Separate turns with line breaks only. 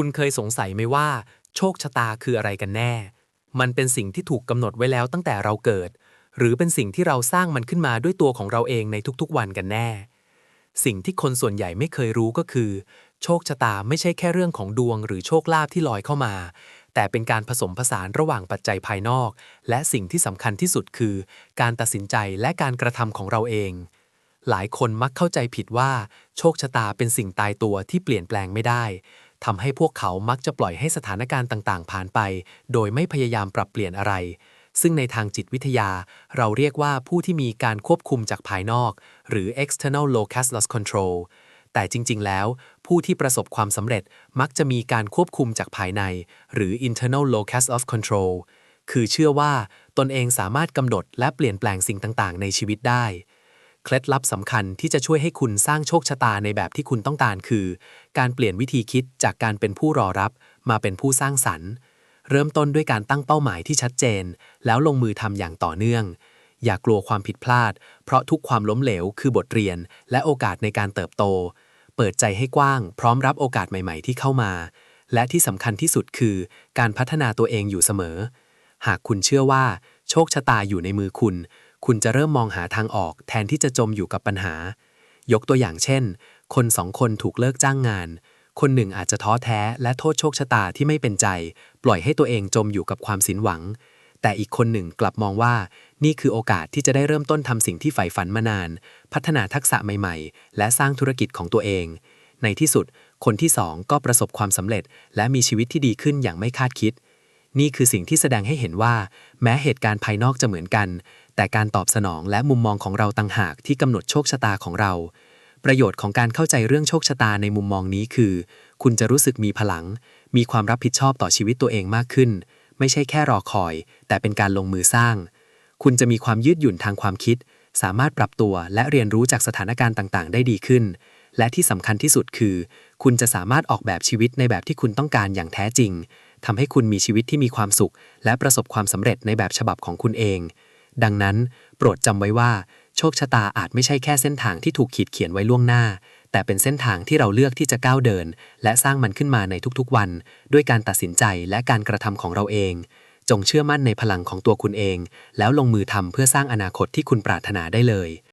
คุณเคยสงสัยไหมว่า โชคชะตาคืออะไรกันแน่ มันเป็นสิ่งที่ถูกกำหนดไว้แล้วตั้งแต่เราเกิด หรือเป็นสิ่งที่เราสร้างมันขึ้นมาด้วยตัวของเราเองในทุกๆวันกันแน่ สิ่งที่คนส่วนใหญ่ไม่เคยรู้ก็คือ โชคชะตาไม่ใช่แค่เรื่องของดวง หรือโชคลาภที่ลอยเข้ามา แต่เป็นการผสมผสานระหว่างปัจจัยภายนอก และสิ่งที่สำคัญที่สุดคือ การตัดสินใจและการกระทำของเราเอง หลายคนมักเข้าใจผิดว่า โชคชะตาเป็นสิ่งตายตัวที่เปลี่ยนแปลงไม่ได้ ทำให้พวกเขามักจะปล่อยให้สถานการณ์ต่างๆ ผ่านไป โดยไม่พยายามปรับเปลี่ยนอะไร ซึ่งในทางจิตวิทยา เราเรียกว่าผู้ที่มีการควบคุมจากภายนอก หรือ external locus loss control แต่จริง ๆ แล้ว ผู้ที่ประสบความสำเร็จมักจะมีการควบคุมจากภายใน หรือ internal locus of control คือเชื่อว่าตนเองสามารถกำหนดและเปลี่ยนแปลงสิ่งต่าง ๆ ในชีวิตได้ เคล็ดลับสำคัญที่จะช่วยให้คุณสร้างโชคชะตาในแบบที่คุณต้องการคือ การเปลี่ยนวิธีคิดจากการเป็นผู้รอรับ มาเป็นผู้สร้างสรรค์ เริ่มต้นด้วยการตั้งเป้าหมายที่ชัดเจน แล้วลงมือทำอย่างต่อเนื่อง อย่ากลัวความผิดพลาด เพราะทุกความล้มเหลวคือบทเรียน และโอกาสในการเติบโต เปิดใจให้กว้าง พร้อมรับโอกาสใหม่ ๆ ที่เข้ามา และที่สำคัญที่สุดคือ การพัฒนาตัวเองอยู่เสมอ หากคุณเชื่อว่า โชคชะตาอยู่ในมือคุณ คุณจะเริ่มมองหาทางออก แทนที่จะจมอยู่กับปัญหา ยกตัวอย่างเช่น คนสองคนถูกเลิกจ้างงาน คนหนึ่งอาจจะท้อแท้และโทษโชคชะตาที่ไม่เป็นใจ ปล่อยให้ตัวเองจมอยู่กับความสินหวัง แต่อีกคนหนึ่งกลับมองว่า นี่คือโอกาสที่จะได้เริ่มต้นทำสิ่งที่ใฝ่ฝันมานาน พัฒนาทักษะใหม่ ๆ และสร้างธุรกิจของตัวเอง ในที่สุด คนที่สองก็ประสบความสำเร็จ และมีชีวิตที่ดีขึ้นอย่างไม่คาดคิดนี่คือสิ่งที่แสดงให้เห็นว่า แม้เหตุการณ์ภายนอกจะเหมือนกัน แต่การตอบสนองและมุมมองของเราต่างหากที่กำหนดโชคชะตาของเรา ประโยชน์ของการเข้าใจเรื่องโชคชะตาในมุมมองนี้คือ คุณจะรู้สึกมีพลัง มีความรับผิดชอบต่อชีวิตตัวเองมากขึ้น ไม่ใช่แค่รอคอย แต่เป็นการลงมือสร้าง คุณจะมีความยืดหยุ่นทางความคิด สามารถปรับตัวและเรียนรู้จากสถานการณ์ต่างๆ ได้ดีขึ้น และที่สำคัญที่สุดคือ คุณจะสามารถออกแบบชีวิตในแบบที่คุณต้องการอย่างแท้จริงทำให้คุณมีชีวิตที่มีความสุข และประสบความสำเร็จในแบบฉบับของคุณเอง ดังนั้น โปรดจำไว้ว่า โชคชะตาอาจไม่ใช่แค่เส้นทางที่ถูกขีดเขียนไว้ล่วงหน้า แต่เป็นเส้นทางที่เราเลือกที่จะก้าวเดิน และสร้างมันขึ้นมาในทุกๆวัน ด้วยการตัดสินใจและการกระทำของเราเอง จงเชื่อมั่นในพลังของตัวคุณเอง แล้วลงมือทำเพื่อสร้างอนาคตที่คุณปรารถนาได้เลย